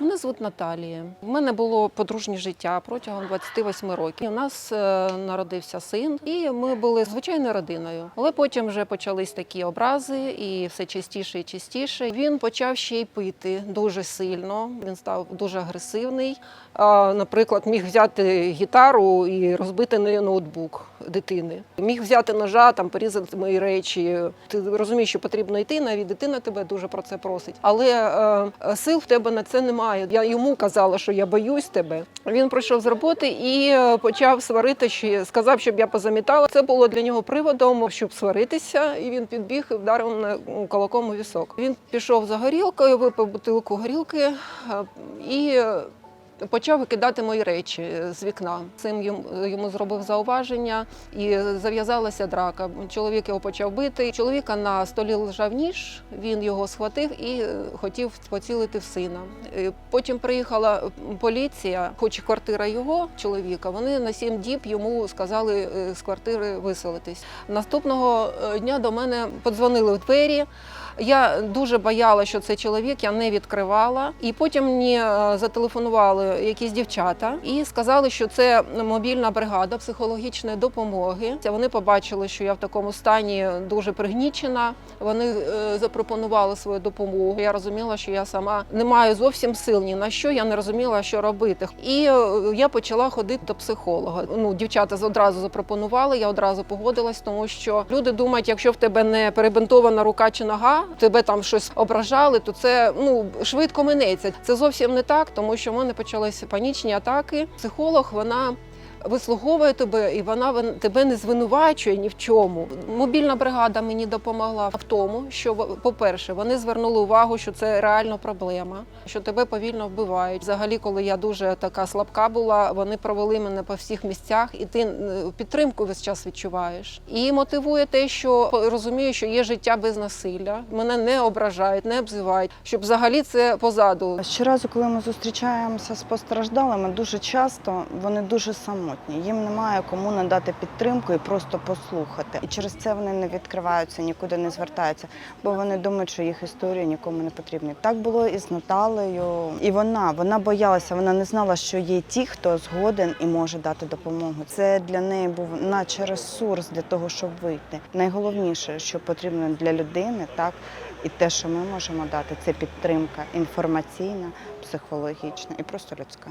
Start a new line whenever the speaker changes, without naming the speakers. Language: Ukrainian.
Мене звуть Наталія. У мене було подружнє життя протягом 28 років. У нас е, народився син, і ми були звичайною родиною. Але потім вже почались такі образи, і все частіше і частіше. Він почав ще й пити дуже сильно. Він став дуже агресивний. Наприклад, міг взяти гітару і розбити нею ноутбук дитини. Міг взяти ножа, там порізати мої речі. Ти розумієш, що потрібно йти, навіть дитина тебе дуже про це просить. Але е, сил в тебе на це немає. Я йому казала, що я боюсь тебе. Він прийшов з роботи і е, почав сварити, ще сказав, щоб я позамітала. Це було для нього приводом, щоб сваритися. І він підбіг і вдарив мене кулаком у вісок. Він пішов за горілкою, випив бутилку горілки е, і. Почав викидати мої речі з вікна. Цим йому, зробив зауваження і зав'язалася драка. Чоловік його почав бити. Чоловіка на столі лежав ніж. Він його схватив і е, хотів поцілити в сина. Е, Потім приїхала поліція, хоч квартира його чоловіка. Вони на сім діб йому сказали е, з квартири виселитись. Наступного дня до мене подзвонили в двері. Я дуже бояла, що це чоловік, я не відкривала. І потім мені е, зателефонували якісь дівчата і сказали, що це мобільна бригада психологічної допомоги. Вони побачили, що я в такому стані дуже пригнічена. Вони е, запропонували свою допомогу. Я розуміла, що я сама не маю зовсім сил ні на що. Я не розуміла, що робити. І е, я почала ходити до психолога. Ну, дівчата одразу запропонували. Я одразу погодилась, тому що люди думають, якщо в тебе не перебинтована рука чи нога, тебе там щось ображали, то це ну швидко минеться. Це зовсім не так, тому що в мене почалися панічні атаки. Психолог вона. Вислуговує тебе, і вона вон- тебе не звинувачує ні в чому. Мобільна бригада мені допомогла в тому, що по-перше, вони звернули увагу, що це реально проблема, що тебе повільно вбивають. Взагалі, коли я дуже така слабка була, вони провели мене по всіх місцях, і ти е, підтримку весь час відчуваєш. І мотивує те, що розумію, що є життя без насилля. Мене не ображають, не обзивають, щоб взагалі це позаду.
Щоразу, коли ми зустрічаємося з постраждалими, дуже часто вони дуже самотні. Їм немає кому надати підтримку і просто послухати. І через це вони не відкриваються, нікуди не звертаються, бо вони думають, що їх історії нікому не потрібні. Так було і з Наталею. І вона, вона боялася, вона не знала, що є ті, хто згоден і може дати допомогу. Це для неї був наче ресурс для того, щоб вийти. Найголовніше, що потрібно для людини, так і те, що ми можемо дати, це підтримка інформаційна, психологічна і просто людська.